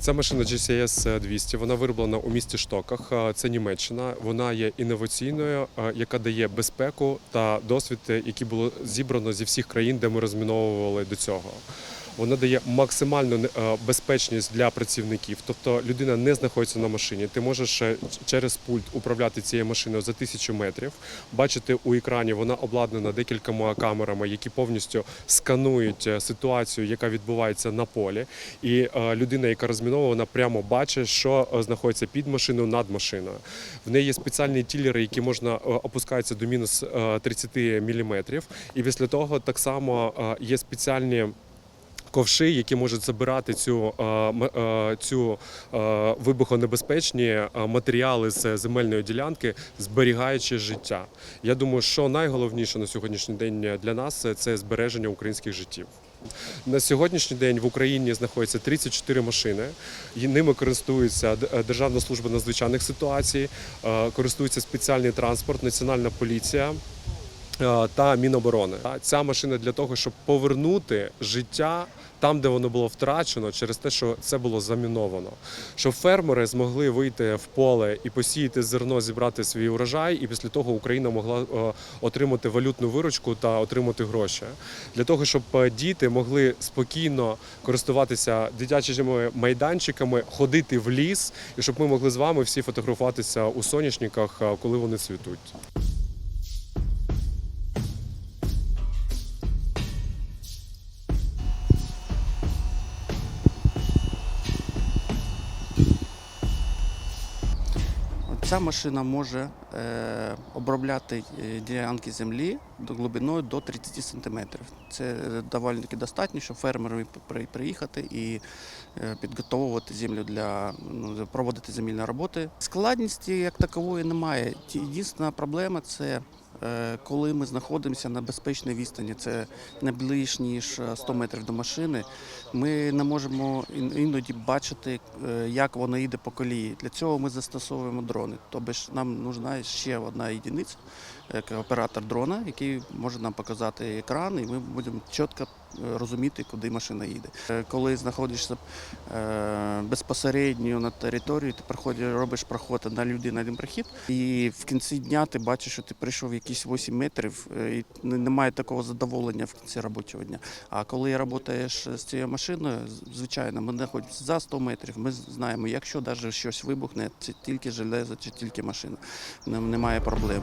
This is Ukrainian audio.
Ця машина GCS 200, вона вироблена у місті Штоках. Це Німеччина. Вона є інноваційною, яка дає безпеку та досвід, які було зібрано зі всіх країн, де ми розміновували до цього. Вона дає максимальну е, безпечність для працівників. Тобто людина не знаходиться на машині. Ти можеш е, через пульт управляти цією машиною за тисячу метрів. Бачити у екрані, вона обладнана декількома камерами, які повністю сканують е, ситуацію, яка відбувається на полі. І людина, яка розмінована, прямо бачить, що знаходиться під машиною, над машиною. В неї є спеціальні тілери, які можна опускаються до мінус е, 30 мм. І після того так само є спеціальні. Ковши, які можуть забирати цю, е, е, цю е, вибухонебезпечні матеріали з земельної ділянки, зберігаючи життя. Я думаю, що найголовніше на сьогоднішній день для нас це збереження українських життів. На сьогоднішній день в Україні знаходиться 34 машини. Ними користується Державна служба надзвичайних ситуацій, користується спеціальний транспорт, національна поліція. Е, Та Міноборони ця машина для того, щоб повернути життя там, де воно було втрачено, через те, що це було заміновано. Щоб фермери змогли вийти в поле і посіяти зерно, зібрати свій урожай, і після того Україна могла е, отримати валютну виручку та отримати гроші. Для того, щоб е, діти могли спокійно користуватися дитячими майданчиками, ходити в ліс, і щоб ми могли з вами всі фотографуватися у соняшниках, коли вони цвітуть. Ця машина може е, обробляти е, ділянки землі до глибиною до 30 см. Це е, доволі таки достатньо, щоб фермеру при- приїхати і підготовувати землю для ну, проводити земельні роботи. Складності як такової немає. Єдина проблема це. Е, Коли ми знаходимося на безпечній відстані, це не ближче ніж е, 100 метрів до машини, ми не можемо іноді бачити, е, як воно йде по колії. Для цього ми застосовуємо дрони. Тобто нам нужна ще одна єдиниця, оператор дрона, який може нам показати екран, і ми будемо чітко е, розуміти, куди машина їде. Е, Коли знаходишся е, безпосередньо на території, ти проходиш, робиш проход на людей на один прохід, і в кінці дня ти бачиш, що ти прийшов якісь 8 метрів, і немає такого задоволення в кінці робочого дня. А коли працюєш з цією машиною, звичайно, ми знаходимося за 100 метрів. Ми знаємо, якщо навіть щось вибухне, це тільки железо чи тільки машина. Немає проблем.